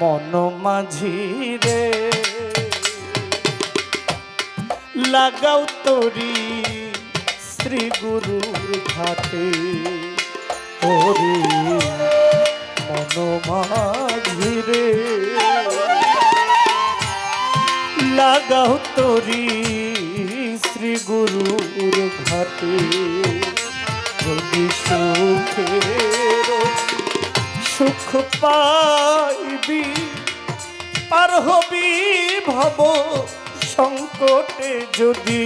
মন মাঝি রে। লাগাও তরি শ্রী গুরুর ঘাটে। ওরে মন মাঝি রে। লাগাও তরি শ্রী গুরুর ঘাটে। যদি সুখের সুখ পাইবি পার হবি ভব সংকটে যদি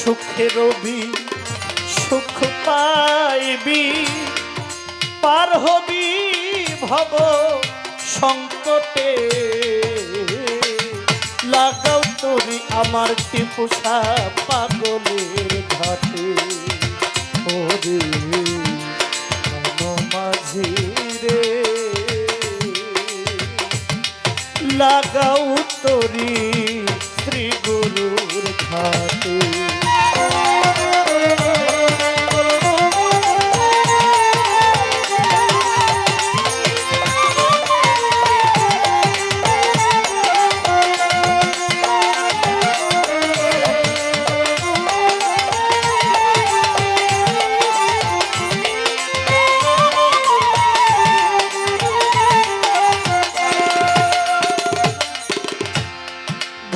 সুখে রবি, সুখ পাইবি। পার হবি ভব সংকটে লাগাও তোরি আমার টিপুষা পাগলের ঘাটে। ওরে মাঝি লাগাও তোরি শ্রী গুরুর ঘাটে।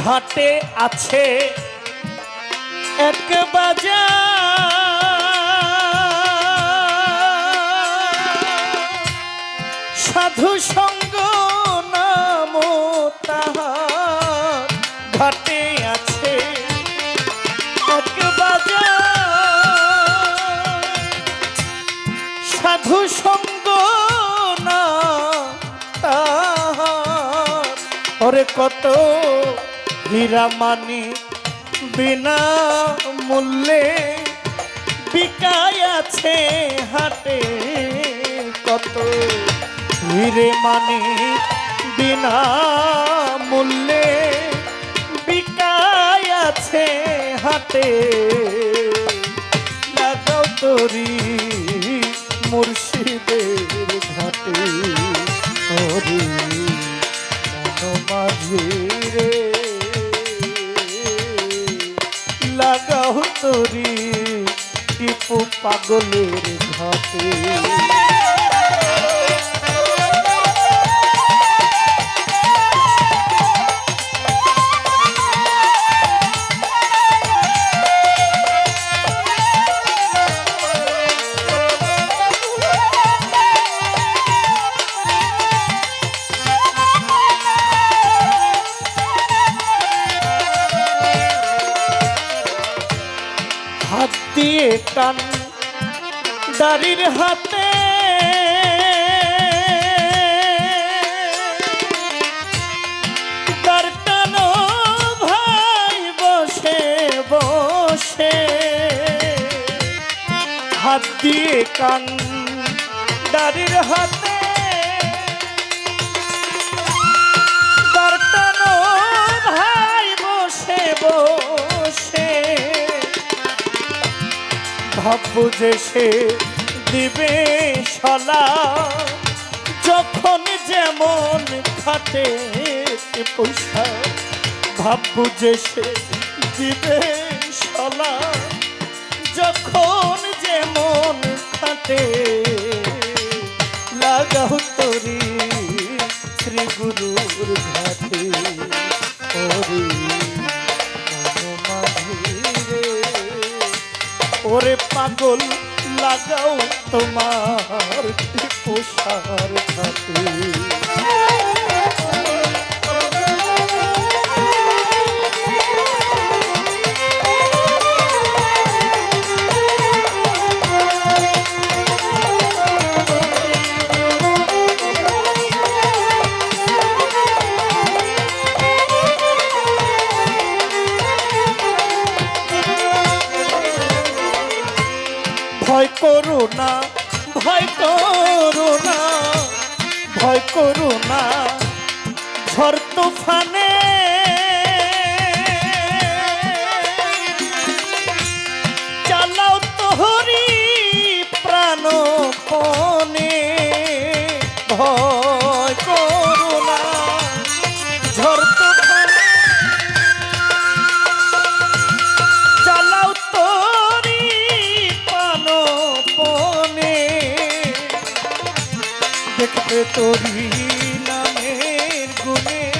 ঘাটে আছে এক বাজার। সাধু সঙ্গ নাম ঘাটে আছে এক বাজার। সাধু সঙ্গ না তাহার। ওরে কত হীরা মানি বিনা মূল্যে বিকায় আছে হাটে কত? হিরে মানি বিনা মূল্যে বিকায় আছে হাটে। লাগাও তরি দিয়ে কান দাড়ির হাতে। হাত দিয়ে কান দাড়ির হাতে। ভাববো যে সে দিবে সলা যখন যেমন খাটে পয়সা ভাববো যে সে দিবে সলা যখন যেমন খাটে, লাগাও তরি শ্রী গুরুর ঘাটে। ওরে পাগল লাগাও তোমার পোষার ঘাটে করো না ভয় করো না ভয় করো না ঝড় তুফানে তোরি নামের গুণে।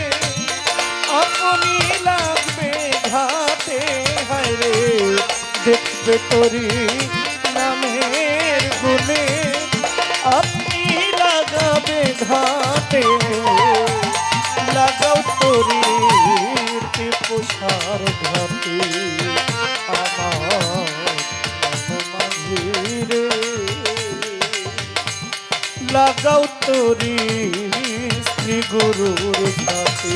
আপনি লাগবে ঘাটে হায় রে। দেখবে তোরি নামের গুণে। আপনি লাগাবে ঘাটে লাগাও তোরি পোষার ঘাটে তোরি শ্রী গুরুর সাথে।